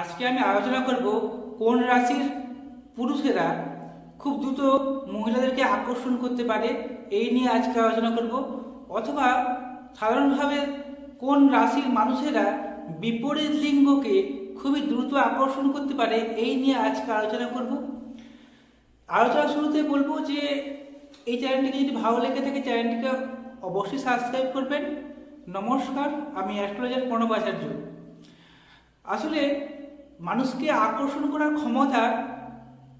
আজকে আমি আলোচনা করব কোন রাশির পুরুষেরা খুব দ্রুত মহিলাদেরকে আকর্ষণ করতে পারে, এই নিয়ে আজকে আলোচনা করব। অথবা সাধারণভাবে কোন রাশির মানুষেরা বিপরীত লিঙ্গকে খুবই দ্রুত আকর্ষণ করতে পারে, এই নিয়ে আজকে আলোচনা করব। আলোচনা শুরুতে বলব যে এই চ্যানেলটিকে যদি ভালো লেগে থাকে, চ্যানেলটিকে অবশ্যই সাবস্ক্রাইব করবেন। নমস্কার, আমি অ্যাস্ট্রোলজার প্রণব আচার্য। আসলে মানুষকে আকর্ষণ করার ক্ষমতা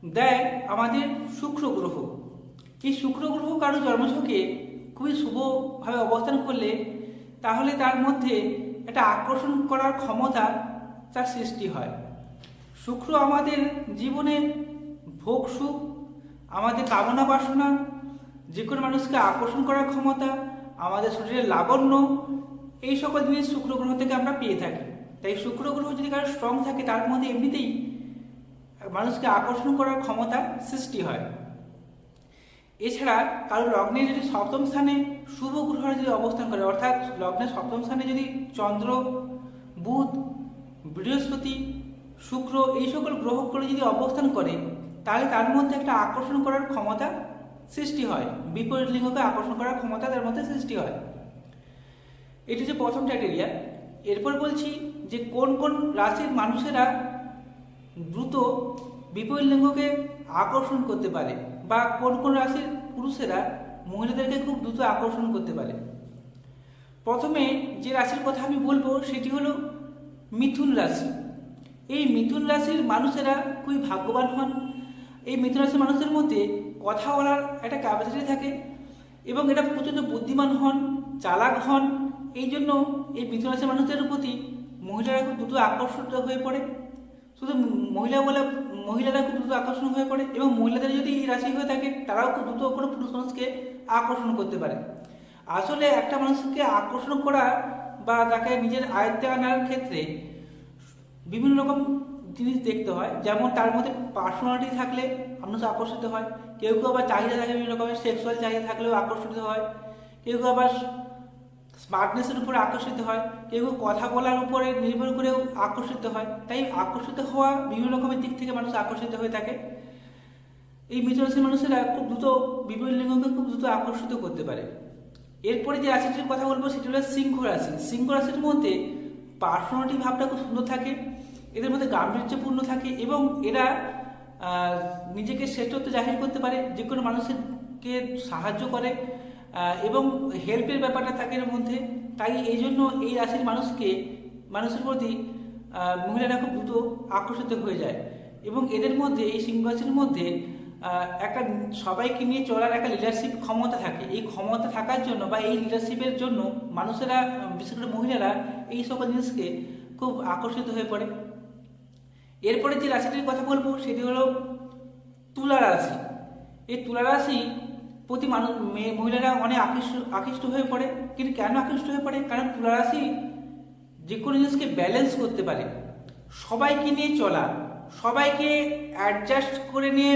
দেয় আমাদের শুক্র গ্রহ। এই শুক্র গ্রহ কারও জন্মছকে খুবই শুভভাবে অবস্থান করলে, তাহলে তার মধ্যে একটা আকর্ষণ করার ক্ষমতা তার সৃষ্টি হয়। শুক্র আমাদের জীবনে ভোগ, সুখ, আমাদের কামনা বাসনা, যে কোনো মানুষকে আকর্ষণ করার ক্ষমতা, আমাদের শরীরের লাবণ্য, এই সকল জিনিস শুক্র গ্রহ থেকে আমরা পেয়ে থাকি। তাই শুক্র গ্রহ যদি কারও স্ট্রং থাকে, তার মধ্যে এমনিতেই মানুষকে আকর্ষণ করার ক্ষমতা সৃষ্টি হয়। এছাড়া কারও লগ্নে যদি সপ্তম স্থানে শুভ গ্রহরা যদি অবস্থান করে, অর্থাৎ লগ্নের সপ্তম স্থানে যদি চন্দ্র, বুধ, বৃহস্পতি, শুক্র এই সকল গ্রহগুলো যদি অবস্থান করে, তাহলে তার মধ্যে একটা আকর্ষণ করার ক্ষমতা সৃষ্টি হয়। বিপরীত লিঙ্গকে আকর্ষণ করার ক্ষমতা তার মধ্যে সৃষ্টি হয়। এটি হচ্ছে প্রথম ক্রাইটেরিয়া এরপর বলছি যে কোন কোন রাশির মানুষেরা দ্রুত বিপরীত লিঙ্গকে আকর্ষণ করতে পারে বা কোন কোন রাশির পুরুষেরা মহিলাদেরকে খুব দ্রুত আকর্ষণ করতে পারে? প্রথমে যে রাশির কথা আমি বলব সেটি হলো মিথুন রাশি। এই মিথুন রাশির মানুষেরা খুবই ভাগ্যবান হন। এই মিথুন রাশির মানুষের মধ্যে কথা বলার একটা ক্যাপাসিটি থাকে এবং এটা প্রচণ্ড বুদ্ধিমান হন, চালাক হন এই জন্য এই মিথুন রাশির মানুষদের প্রতি মহিলারা খুব দ্রুত আকর্ষিত হয়ে পড়ে। শুধু মহিলা বলে, মহিলারা খুব দ্রুত আকর্ষণ হয়ে পড়ে এবং মহিলাদের যদি এই রাশি হয়ে থাকে, তারাও খুব দ্রুত কোনো পুরুষ মানুষকে আকর্ষণ করতে পারে। আসলে একটা মানুষকে আকর্ষণ করা বা তাকে নিজের আয়ত্তে আনার ক্ষেত্রে বিভিন্ন রকম জিনিস দেখতে হয়। যেমন তার মধ্যে পার্সোনালিটি থাকলে মানুষ আকর্ষিত হয়। কেউ কেউ আবার চাহিদা থাকে বিভিন্ন রকমের সেক্সুয়াল চাহিদা থাকলেও আকর্ষিত হয়। কেউ কেউ আবার স্মার্টনেসের উপরে আকর্ষিত হয়। কেউ কেউ কথা বলার উপরে নির্ভর করেও আকর্ষিত হয়। তাই আকর্ষিত হওয়া বিভিন্ন রকমের দিক থেকে মানুষ আকর্ষিত হয়ে থাকে। এই মিথরাশির মানুষেরা খুব দ্রুত বিভিন্ন লিঙ্গকে খুব দ্রুত আকর্ষিত করতে পারে। এরপরে যে রাশিটির কথা বলব, সেটি হলো সিংহ রাশি। সিংহ রাশির মধ্যে পার্সোনালিটি ভাবটা খুব সুন্দর থাকে, এদের মধ্যে গাম্ভীর্যপূর্ণ থাকে এবং এরা নিজেকে শ্রেষ্ঠত্ব জাহির করতে পারে। যে কোনো মানুষকে সাহায্য করে। এবং হেল্পের ব্যাপারটা থাকে এর মধ্যে। তাই এই জন্য এই রাশির মানুষকে, মানুষের প্রতি মহিলারা খুব দ্রুত আকর্ষিত হয়ে যায়। এবং এদের মধ্যে, এই সিংহ রাশির মধ্যে একটা সবাইকে নিয়ে চলার একটা লিডারশিপ ক্ষমতা থাকে। এই ক্ষমতা থাকার জন্য বা এই লিডারশিপের জন্য মানুষেরা, বিশেষ করে মহিলারা, এই সকল জিনিসকে খুব আকর্ষিত হয়ে পড়ে। এরপরে যে রাশিটির কথা বলব, সেটি হলো তুলা রাশি। এই তুলা রাশি প্রতি মানুষ, মেয়ে, মহিলারা অনেক আকৃষ্ট আকৃষ্ট হয়ে পড়ে। কিন্তু কেন আকৃষ্ট হয়ে পড়ে? কারণ তুলা রাশি যে কোনো জিনিসকে ব্যালেন্স করতে পারে। সবাইকে নিয়ে চলা, সবাইকে অ্যাডজাস্ট করে নিয়ে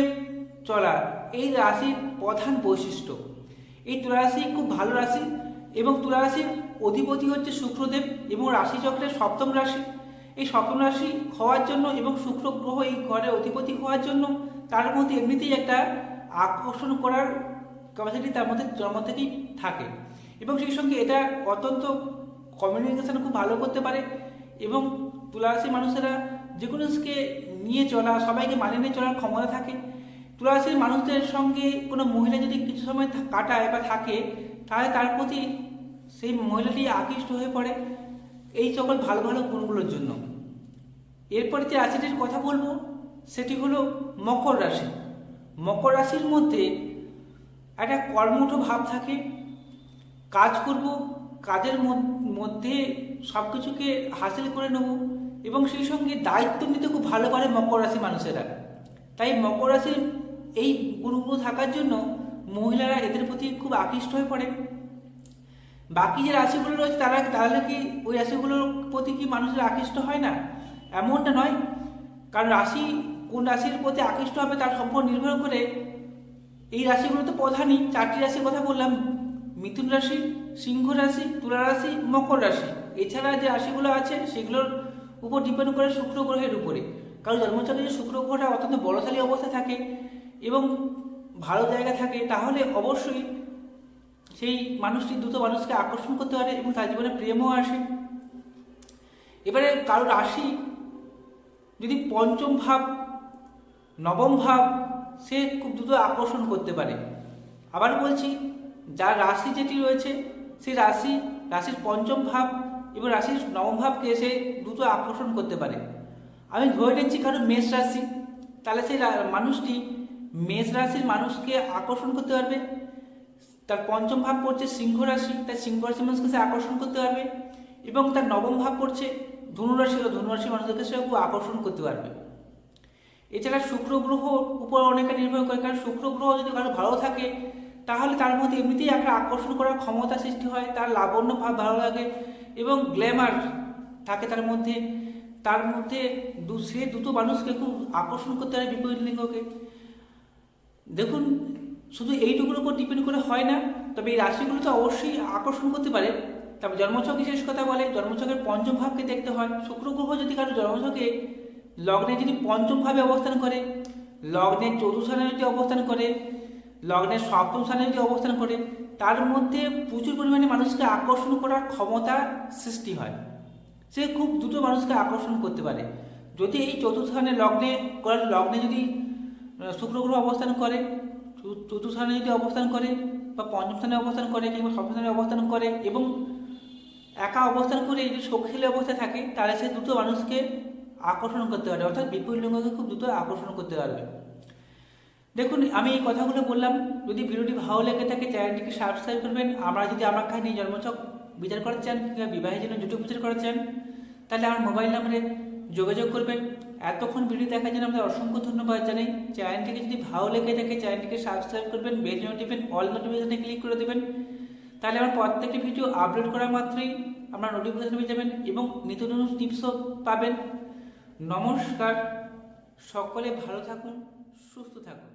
চলা, এই রাশির প্রধান বৈশিষ্ট্য। এই তুলা রাশি খুব ভালো রাশি এবং তুলা রাশির অধিপতি হচ্ছে শুক্রদেব এবং রাশিচক্রের সপ্তম রাশি। এই সপ্তম রাশি হওয়ার জন্য এবং শুক্র গ্রহ এই ঘরের অধিপতি হওয়ার জন্য তার মধ্যে এমনিতেই একটা আকর্ষণ করার ক্যাপাসিটি তার মধ্যে জন্ম থেকেই থাকে। এবং সেই সঙ্গে এটা অত্যন্ত কমিউনিকেশন খুব ভালো করতে পারে এবং তুলারাশি মানুষেরা যে কোনো নিয়ে চলা, সবাইকে মানিয়ে নিয়ে চলার ক্ষমতা থাকে। তুলারাশির মানুষদের সঙ্গে কোনো মহিলা যদি কিছু সময় কাটায় বা থাকে, তাহলে তার প্রতি সেই মহিলাটি আকৃষ্ট হয়ে পড়ে এই সকল ভালো ভালো গুণগুলোর জন্য। এরপরে যে রাশিটির কথা বলব, সেটি হলো মকর রাশি। মকর রাশির মধ্যে একটা কর্মঠ ভাব থাকে। কাজ করব, কাজের মধ্যে সব কিছুকে হাসিল করে নেব এবং সেই সঙ্গে দায়িত্ব নিতে খুব ভালো পারে মকর রাশি মানুষেরা। তাই মকর রাশির এই গুণগুলো থাকার জন্য মহিলারা এদের প্রতি খুব আকৃষ্ট হয়ে পড়ে। বাকি যে রাশিগুলো রয়েছে তারা, তাহলে কি ওই রাশিগুলোর প্রতি কি মানুষের আকৃষ্ট হয় না? এমনটা নয়। কারণ রাশি কোন রাশির প্রতি আকৃষ্ট হবে তার সম্পূর্ণ নির্ভর করে এই রাশিগুলো তো প্রধানই। চারটি রাশির কথা বললাম। মিথুন রাশি, সিংহ রাশি, তুলা রাশি, মকর রাশি। এছাড়া যে রাশিগুলো আছে, সেগুলোর উপর ডিপেন্ড করে শুক্র গ্রহের উপরে। কারণ জন্মচক্রে যে শুক্র গ্রহটা অত্যন্ত বলশালী অবস্থায় থাকে এবং ভালো জায়গা থাকে, তাহলে অবশ্যই সেই মানুষটি দ্রুত মানুষকে আকর্ষণ করতে পারে এবং তার জীবনে প্রেমও আসে। এবারে কারও রাশি যদি পঞ্চম ভাব, নবম ভাব সে খুব দ্রুত আকর্ষণ করতে পারে। আবার বলছি, যার রাশি যেটি রয়েছে সেই রাশি, রাশির পঞ্চম ভাব এবং রাশির নবম ভাবকে সে দ্রুত আকর্ষণ করতে পারে। আমি ধরে নিচ্ছি কারও মেষ রাশি, তাহলে সেই মানুষটি মেষ রাশির মানুষকে আকর্ষণ করতে পারবে। তার পঞ্চম ভাব পড়ছে সিংহ রাশি তার সিংহ রাশির মানুষকে সে আকর্ষণ করতে পারবে এবং তার নবম ভাব পড়ছে ধনুরাশি ও ধনুরাশির মানুষদেরকে সে খুব আকর্ষণ করতে পারবে। এছাড়া শুক্র গ্রহ উপর অনেকটা নির্ভর করে, কারণ শুক্র গ্রহ যদি কারও ভালো থাকে, তাহলে তার মধ্যে এমনিতেই একটা আকর্ষণ করার ক্ষমতা সৃষ্টি হয়, তার লাবণ্য ভাব ভালো লাগে এবং গ্ল্যামার থাকে তার মধ্যে। তার মধ্যে সে দুটো মানুষকে খুব আকর্ষণ করতে পারে বিপরীত লিঙ্গকে দেখুন, শুধু এইটুকুর উপর ডিপেন্ড করে হয় না, তবে এই রাশিগুলো তো অবশ্যই আকর্ষণ করতে পারে। তবে জন্মছক বিশেষ কথা বলে, জন্মছকের পঞ্চম ভাবকে দেখতে হয়। শুক্র গ্রহ যদি কারও জন্মছকে লগ্নে যদি পঞ্চম ভাবে অবস্থান করে লগ্নের চতুর্থ স্থানে যদি অবস্থান করে লগ্নের সপ্তম স্থানে যদি অবস্থান করে, তার মধ্যে প্রচুর পরিমাণে মানুষকে আকর্ষণ করার ক্ষমতা সৃষ্টি হয়। সে খুব দ্রুত মানুষকে আকর্ষণ করতে পারে। যদি এই চতুর্থ স্থানে লগ্নে লগ্নে যদি শুক্র গ্রহ অবস্থান করে চতু- চতুর্থ স্থানে যদি অবস্থান করে বা পঞ্চম স্থানে অবস্থান করে কিংবা সপ্তম স্থানে অবস্থান করে এবং একা অবস্থান করে যদি শক্তিশালী অবস্থায় থাকে, তাহলে সে দ্রুত মানুষকে আকর্ষণ করতে পারে অর্থাৎ বিপরীত লিঙ্গকে খুব দ্রুত আকর্ষণ করতে পারবে। দেখুন, আমি এই কথাগুলো বললাম। যদি ভিডিওটি ভালো লেগে থাকে, চ্যানেলটিকে সাবস্ক্রাইব করবেন। আমরা যদি আমার কাহিনী জন্মচক বিচার করতে চান কিংবা বিবাহের জন্য জুটো বিচার করতে চান, তাহলে আমার মোবাইল নাম্বারে যোগাযোগ করবেন। এতক্ষণ ভিডিও দেখার জন্য আমাদের অসংখ্য ধন্যবাদ জানাই। চ্যানেলটিকে যদি ভালো লেগে থাকে, চ্যানেলটিকে সাবস্ক্রাইব করবেন, বেল নোটিফিকেশন অল নোটিফিকেশনে ক্লিক করে দেবেন। তাহলে আমার প্রত্যেকটি ভিডিও আপলোড করা মাত্রই আপনার নোটিফিকেশন পেয়ে যাবেন এবং নিত্য নতুন টিপসও পাবেন। নমস্কার। সকলে ভালো থাকুন সুস্থ থাকুন।